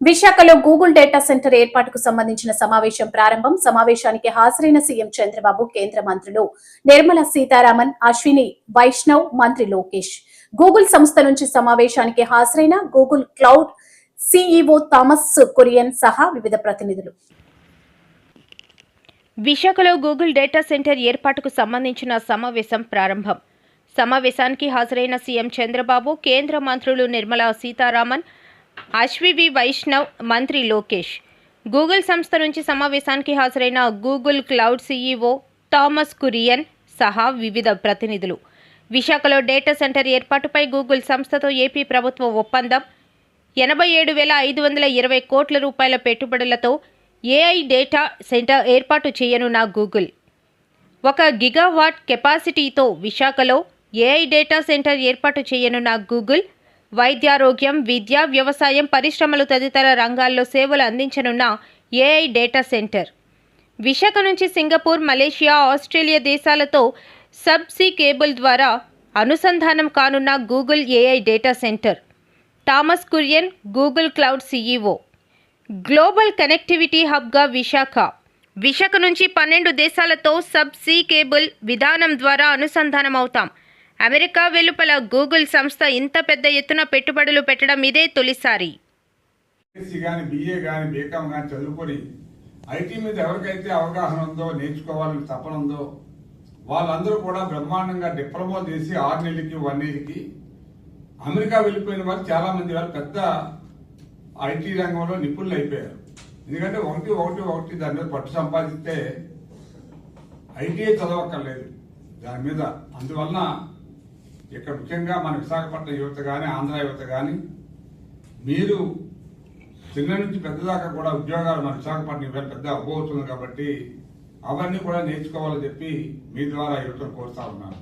విశాఖలో Google data centre ఏర్పాటుకు సంబంధించిన సమావేశం ప్రారంభం. సమావేశానికి హాజరైన సీఎం చంద్రబాబు కేంద్ర మంత్రులు నిర్మలా సీతారామన్ అశ్విని వైష్ణవ్ మంత్రి లోకేష్. గూగుల్ సంస్థ నుంచి సమావేశానికి హాజరైన Google cloud CEO Thomas Kurian సహా వివిధ ప్రతినిధులు. విశాఖలో గూగుల్ డేటా సెంటర్ ఏర్పాటుకు సంబంధించిన సమావేశం ప్రారంభం. సమావేశానికి హాజరైన సీఎం చంద్రబాబు కేంద్ర మంత్రులు నిర్మలా సీతారామన్ అశ్వివి వైష్ణవ్ మంత్రి లోకేష్. గూగుల్ సంస్థ నుంచి సమావేశానికి హాజరైన Google cloud CEO Thomas Kurian సహా వివిధ ప్రతినిధులు. విశాఖలో డేటా సెంటర్ ఏర్పాటుపై గూగుల్ సంస్థతో ఏపీ ప్రభుత్వ ఒప్పందం. ఎనభై ఏడు వేల ఐదు వందల ఇరవై కోట్ల రూపాయల పెట్టుబడులతో ఏఐ డేటా సెంటర్ ఏర్పాటు చేయనున్న గూగుల్. ఒక గిగావాట్ కెపాసిటీతో విశాఖలో ఏఐ డేటా సెంటర్ ఏర్పాటు చేయనున్న గూగుల్ వైద్యారోగ్యం విద్య వ్యవసాయం పరిశ్రమలు తదితర రంగాల్లో సేవలు అందించనున్న ఏఐ డేటా సెంటర్. విశాఖ నుంచి సింగపూర్ మలేషియా ఆస్ట్రేలియా దేశాలతో సబ్సీ కేబుల్ ద్వారా అనుసంధానం కానున్న Google AI data centre. Thomas Kurian Google cloud CEO. Global connectivity హబ్గా విశాఖ. విశాఖ నుంచి పన్నెండు దేశాలతో సబ్ సీ కేబుల్ విధానం ద్వారా అనుసంధానం అవుతాం అమెరికా వెలుపల గూగుల్ సంస్థ ఇంత పెద్ద ఎత్తున పెట్టుబడులు పెట్టడం ఇదే తొలిసారి. కానీ బీఏ కానీ బీకామ్ కానీ చదువుకొని ఐటీ మీద ఎవరికైతే అవగాహన ఉందో నేర్చుకోవాలని తపన ఉందో వాళ్ళందరూ కూడా బ్రహ్మాండంగా డిప్లొమా చేసి ఆరు నెలలకి వన్ ఇయర్కి అమెరికా వెళ్ళిపోయిన వాళ్ళు చాలా మంది వాళ్ళు పెద్ద ఐటీ రంగంలో నిపుణులు అయిపోయారు. ఎందుకంటే ఒకటి ఒకటి ఒకటి దాని మీద పట్టు సంపాదిస్తే ఐటీఐ చదవక్కర్లేదు. దాని మీద అందువలన ఇక్కడ ముఖ్యంగా మన విశాఖపట్నం యువత కానీ ఆంధ్ర యువత కానీ మీరు చిన్న నుంచి పెద్దదాకా కూడా ఉద్యోగాలు మన విశాఖపట్నం ఇవాళ పెద్ద అవ్వబోతుంది కాబట్టి అవన్నీ కూడా నేర్చుకోవాలని చెప్పి మీ ద్వారా యువతను కోరుతా ఉన్నారు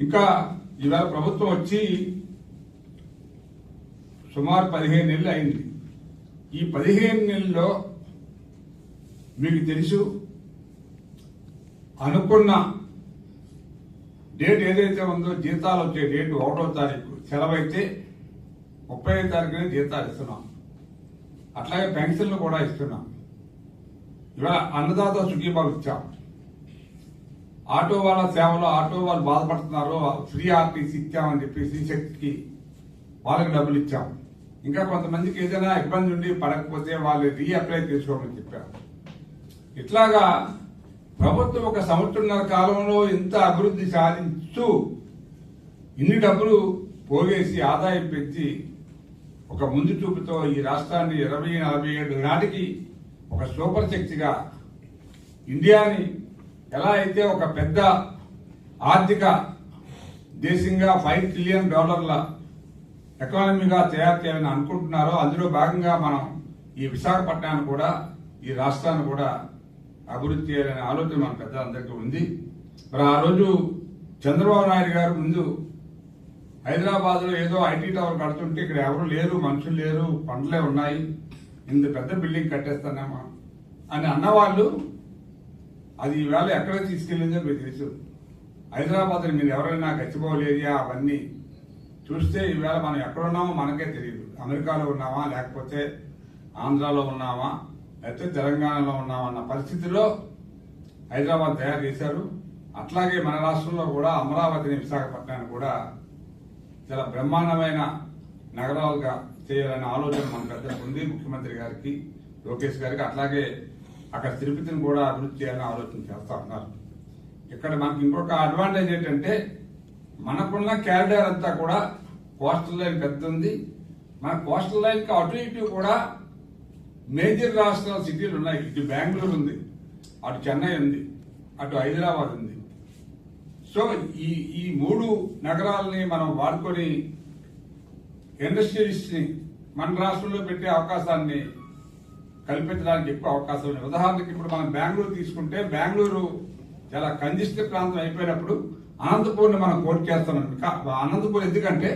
ఇంకా ఈవేళ ప్రభుత్వం వచ్చి సుమారు పదిహేను నెలలు అయింది. ఈ పదిహేను నెలల్లో మీకు తెలుసు అనుకున్న డేట్ ఏదైతే ఉందో జీతాలు వచ్చే డేటు ఒకటో తారీఖు సెలవు అయితే ముప్పై ఐదు తారీఖునే జీతాలు ఇస్తున్నాం. అట్లాగే పెన్షన్లు కూడా ఇస్తున్నాం. ఇవాళ అన్నదాత సుఖీబాబు ఇచ్చాం. ఆటో వాళ్ళ సేవలో ఆటో వాళ్ళు బాధపడుతున్నారు. ఫ్రీ ఆర్టీసీ ఇచ్చామని చెప్పి శక్తికి వాళ్ళకి డబ్బులు ఇచ్చాం. ఇంకా కొంతమందికి ఏదైనా ఇబ్బంది ఉండి పడకపోతే వాళ్ళు రీఅప్లై చేసుకోమని చెప్పారు. ఇట్లాగా ప్రభుత్వం ఒక సంవత్సరంన్నర కాలంలో ఇంత అభివృద్ధి సాధించు ఇన్ని డబ్బులు పోగేసి ఆదాయం పెంచి ఒక ముందు చూపుతో ఈ రాష్ట్రాన్ని ఇరవై నలభై ఏడు నాటికి ఒక సూపర్ శక్తిగా ఇండియాని ఎలా అయితే ఒక పెద్ద ఆర్థిక దేశంగా ఫైవ్ ట్రిలియన్ డాలర్ల ఎకానమీగా తయారు చేయాలని అనుకుంటున్నారో అందులో భాగంగా మనం ఈ విశాఖపట్నాన్ని కూడా ఈ రాష్ట్రాన్ని కూడా అభివృద్ధి చేయాలనే ఆలోచన మన పెద్దలందరికీ ఉంది. మరి ఆ రోజు చంద్రబాబు నాయుడు గారు ముందు హైదరాబాద్లో ఏదో ఐటీ టవర్ కడుతుంటే ఇక్కడ ఎవరు లేరు మనుషులు లేరు పండ్లే ఉన్నాయి ఇంత పెద్ద బిల్డింగ్ కట్టేస్తానేమా అని అన్నవాళ్ళు అది ఈవేళ ఎక్కడ తీసుకెళ్ళిందో మీకు తెలుసు. హైదరాబాద్ మీరు ఎవరైనా గచ్చిబౌలి ఏరియా అవన్నీ చూస్తే ఈవేళ మనం ఎక్కడున్నామో మనకే తెలియదు. అమెరికాలో ఉన్నామా లేకపోతే ఆంధ్రాలో ఉన్నామా అయితే తెలంగాణలో ఉన్నామన్న పరిస్థితిలో హైదరాబాద్ తయారు చేశారు. అట్లాగే మన రాష్ట్రంలో కూడా అమరావతిని విశాఖపట్నాన్ని కూడా చాలా బ్రహ్మాండమైన నగరాలుగా చేయాలనే ఆలోచన మన పెద్దలకు ఉంది ముఖ్యమంత్రి గారికి లోకేష్ గారికి. అట్లాగే అక్కడ తిరుపతిని కూడా అభివృద్ధి చేయాలని ఆలోచన చేస్తా ఉన్నారు. ఇక్కడ మనకి ఇంకొక అడ్వాంటేజ్ ఏంటంటే మనకున్న క్యారిడార్ అంతా కూడా కోస్టల్ లైన్ పెద్ద ఉంది మన కోస్టల్ లైన్కి అటు ఇటు కూడా మేజర్ రాష్ట్రాల సిటీలు ఉన్నాయి. ఇటు బెంగళూరు ఉంది అటు చెన్నై ఉంది అటు హైదరాబాద్ ఉంది. సో ఈ ఈ మూడు నగరాలని మనం వాడుకొని ఇండస్ట్రియలిస్ట్ని మన రాష్ట్రంలో పెట్టే అవకాశాన్ని కల్పించడానికి ఎక్కువ అవకాశం ఉంది. ఉదాహరణకి ఇప్పుడు మనం బెంగళూరు తీసుకుంటే బెంగళూరు చాలా కంజిస్టెడ్ ప్రాంతం అయిపోయినప్పుడు అనంతపూర్ని మనం కోట్ చేస్తున్నాం అనంతపూర్ ఎందుకంటే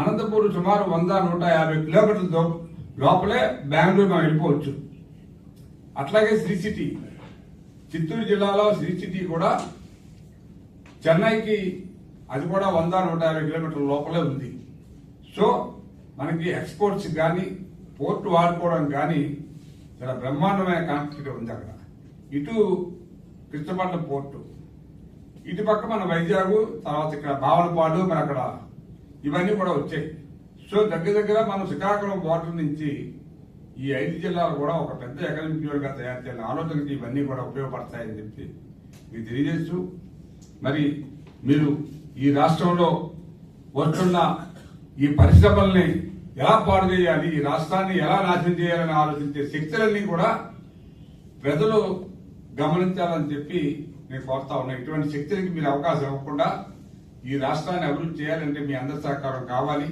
అనంతపూర్ సుమారు వంద నూట యాభై కిలోమీటర్ల దూరం. లోపలే బెంగళూరు మనం వెళ్ళిపోవచ్చు. అట్లాగే శ్రీ సిటీ చిత్తూరు జిల్లాలో శ్రీ సిటీ కూడా చెన్నైకి అది కూడా వంద నూట యాభై కిలోమీటర్ల లోపలే ఉంది. సో మనకి ఎక్స్పోర్ట్స్ కానీ పోర్టు వాడుకోవడం కానీ చాలా బ్రహ్మాండమైన కాన్ఫిడెంట్ ఉంది అక్కడ. ఇటు కృష్ణపట్నం పోర్టు. ఇటు పక్క మన వైజాగ్ తర్వాత ఇక్కడ బావలపాడు మరి అక్కడ ఇవన్నీ కూడా వచ్చాయి. సో దగ్గర దగ్గర మనం శ్రీకాకుళం బార్డర్ నుంచి ఈ ఐదు జిల్లాలు కూడా ఒక పెద్ద ఎకనామిక్గా తయారు చేయాలి. ఆలోచనకి ఇవన్నీ కూడా ఉపయోగపడతాయని చెప్పి మీకు తెలియజేస్తూ మరి మీరు ఈ రాష్ట్రంలో వస్తున్న ఈ పరిశ్రమల్ని ఎలా పాడు చేయాలి ఈ రాష్ట్రాన్ని ఎలా నాశనం చేయాలని ఆలోచించే శక్తులన్నీ కూడా ప్రజలు గమనించాలని చెప్పి నేను కోరుతా ఉన్నా. ఇటువంటి శక్తులకి మీరు అవకాశం ఇవ్వకుండా ఈ రాష్ట్రాన్ని అభివృద్ధి చేయాలంటే మీ అందరి సహకారం కావాలి.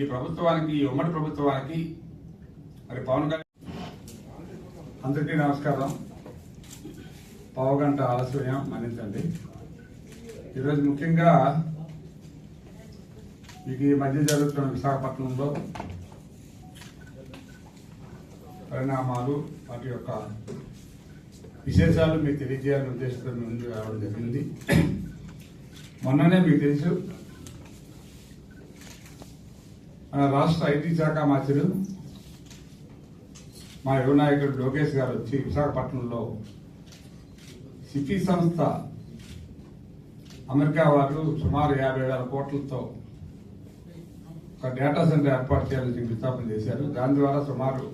ఈ ప్రభుత్వానికి ఈ ఉమ్మడి ప్రభుత్వానికి మరి పవన్ కళ్యాణ్ అందరికీ నమస్కారం. పావుగంట ఆలస్యం మన్నించండి. ఈరోజు ముఖ్యంగా మీకు ఈ మధ్య జరుగుతున్న విశాఖపట్నంలో పరిణామాలు వాటి యొక్క విశేషాలు మీకు తెలియజేయాలని ఉద్దేశంతో ముందు రావడం జరిగింది. మొన్ననే మీకు తెలుసు మన రాష్ట్ర ఐటీ శాఖ మంత్రులు మా యువ నాయకుడు లోకేష్ గారు వచ్చి విశాఖపట్నంలో సిటీ సంస్థ అమెరికా వారు సుమారు యాభై వేల కోట్లతో ఒక డేటా సెంటర్ ఏర్పాటు చేయాలని విజ్ఞాపన చేశారు. దాని ద్వారా సుమారు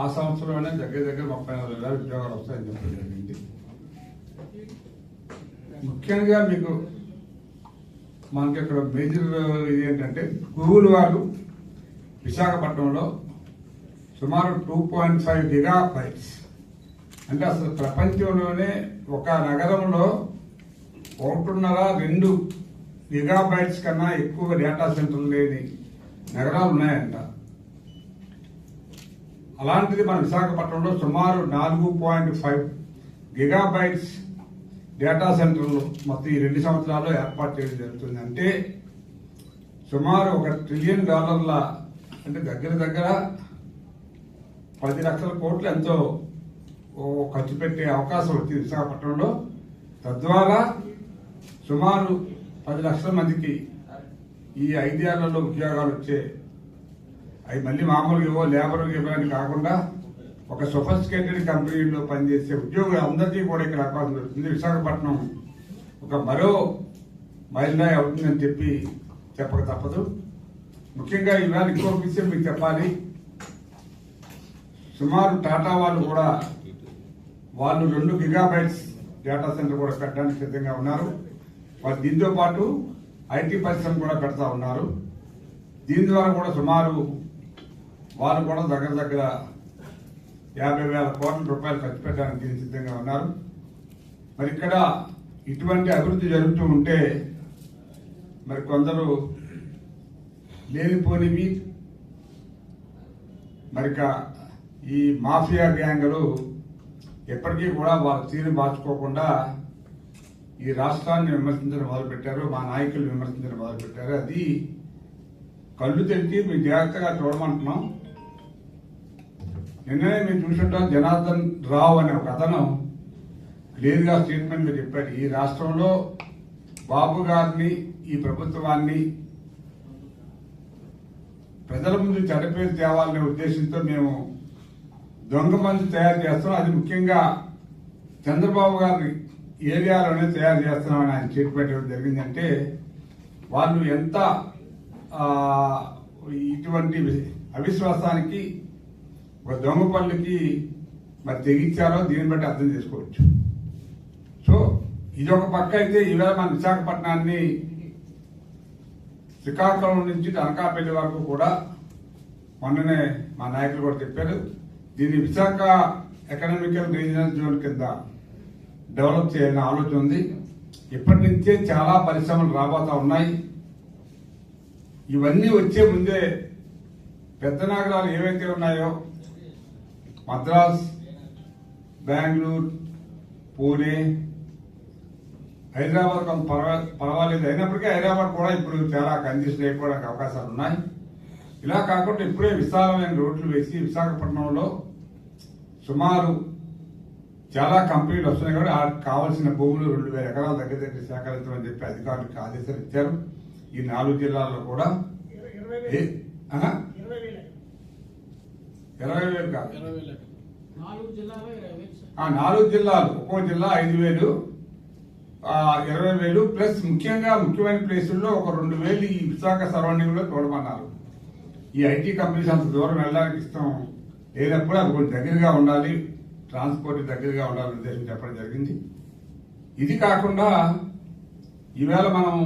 ఆ సంవత్సరంలోనే దగ్గర దగ్గర ముప్పై నాలుగు వేల ఉద్యోగాలు వస్తాయని చెప్పడం జరిగింది. ముఖ్యంగా మీకు మనకి ఇక్కడ మేజర్ ఇది ఏంటంటే గూగుల్ వారు విశాఖపట్నంలో సుమారు two point five giga bytes అంటే అసలు ప్రపంచంలోనే ఒక నగరంలో ఒకటిన్నర రెండు గిగా బైట్స్ కన్నా ఎక్కువ డేటా సెంటర్లు లేని నగరాలు ఉన్నాయంట. అలాంటిది మన విశాఖపట్నంలో సుమారు నాలుగు పాయింట్ ఫైవ్ గిగాబైట్స్ డేటా సెంటర్లు మొత్తం ఈ రెండు సంవత్సరాల్లో ఏర్పాటు చేయడం జరుగుతుంది. అంటే సుమారు ఒక ట్రిలియన్ డాలర్ల అంటే దగ్గర దగ్గర పది లక్షల కోట్లు ఎంతో ఖర్చు పెట్టే అవకాశం వచ్చింది విశాఖపట్నంలో. తద్వారా సుమారు పది లక్షల మందికి ఈ ఐదేళ్ళలో ఉద్యోగాలు వచ్చే అవి మళ్ళీ మామూలుగా ఇవ్వ లేబర్ ఇవ్వడానికి కాకుండా ఒక సొఫిస్టికేటెడ్ కంపెనీలో పనిచేసే ఉద్యోగులు అందరికీ కూడా ఇక్కడ అవకాశం దొరుకుతుంది. విశాఖపట్నం ఒక మరో మైలురాయి అవుతుందని చెప్పి చెప్పక తప్పదు. ముఖ్యంగా ఈవేళ ఇంకో విషయం మీకు చెప్పాలి. సుమారు టాటా వాళ్ళు కూడా వాళ్ళు రెండు గిగాబైట్స్ డేటా సెంటర్ కూడా పెట్టడానికి సిద్ధంగా ఉన్నారు. వాళ్ళు దీంతో పాటు ఐటీ పరిశ్రమ కూడా పెడతా ఉన్నారు. దీని ద్వారా కూడా సుమారు వాళ్ళు కూడా దగ్గర దగ్గర యాభై వేల కోట్ల రూపాయలు ఖర్చు పెట్టడానికి సిద్ధంగా ఉన్నారు. మరి ఇక్కడ ఇటువంటి అభివృద్ధి జరుగుతూ ఉంటే మరి కొందరు లేనిపోనివి. మరి ఈ మాఫియా గ్యాంగులు ఎప్పటికీ కూడా వాళ్ళ తీరు మార్చుకోకుండా ఈ రాష్ట్రాన్ని విమర్శించడం మొదలుపెట్టారు మా నాయకులు విమర్శించడం మొదలుపెట్టారు. అది కళ్ళు తెరిచి మేము జాగ్రత్తగా చూడమంటున్నాం. నిన్ననే మీరు చూసుంటాం జనార్దన్ రావు అనే ఒక అతను క్లియర్గా స్టేట్మెంట్లో చెప్పాడు. ఈ రాష్ట్రంలో బాబు గారిని ఈ ప్రభుత్వాన్ని ప్రజల ముందు చెడపేరు తేవాలనే ఉద్దేశంతో మేము దొంగ మంది తయారు చేస్తున్నాం. అది ముఖ్యంగా చంద్రబాబు గారిని ఏరియాలోనే తయారు చేస్తున్నామని ఆయన చేతి పెట్టడం జరిగిందంటే వాళ్ళు ఎంత ఇటువంటి అవిశ్వాసానికి ఒక దొంగ పనులకి మరి తెగించారో దీన్ని బట్టి అర్థం చేసుకోవచ్చు. సో ఇది ఒక పక్క అయితే ఈవేళ మన విశాఖపట్నాన్ని శ్రీకాకుళం నుంచి అనకాపల్లి వరకు కూడా మొన్ననే మా నాయకులు కూడా చెప్పారు దీన్ని విశాఖ ఎకనామికల్ రీజనల్ జోన్ కింద డెవలప్ చేయాలనే ఆలోచన ఉంది. ఇప్పటి నుంచే చాలా పరిశ్రమలు రాబోతా ఉన్నాయి. ఇవన్నీ వచ్చే ముందే పెద్ద నగరాలు ఏవైతే ఉన్నాయో మద్రాస్ బెంగళూరు పూణే హైదరాబాద్ కొంత పర్వా- పర్వాలేదు. అయినప్పటికీ హైదరాబాద్ కూడా ఇప్పుడు చాలా కండిషన్ అయిపోవడానికి అవకాశాలు ఉన్నాయి. ఇలా కాకుండా ఇప్పుడే విశాలమైన రోడ్లు వేసి విశాఖపట్నంలో సుమారు చాలా కంపెనీలు వస్తున్నాయి కాబట్టి ఆ కావాల్సిన భూములు రెండు వేల ఎకరాల దగ్గర దగ్గర సేకరించమని చెప్పి అధికారులకు ఆదేశాలు ఇచ్చారు. ఈ నాలుగు జిల్లాల్లో కూడా ఇరవై వేలు కాదు. నాలుగు జిల్లాలో ఒక్కో జిల్లా ఐదు వేలు. ఇరవై వేలు. ప్లస్ ముఖ్యంగా ముఖ్యమైన ప్లేసుల్లో ఒక రెండు వేలు ఈ విశాఖ సరౌండింగ్లో చూడమన్నారు ఈ ఐటీ కంపెనీస్ అంత దూరం వెళ్ళడానికి ఇష్టం లేనప్పుడు అది కొంచెం దగ్గరగా ఉండాలి. ట్రాన్స్పోర్ట్ దగ్గరగా ఉండాలని ఉద్దేశం చెప్పడం జరిగింది. ఇది కాకుండా ఈవేళ మనం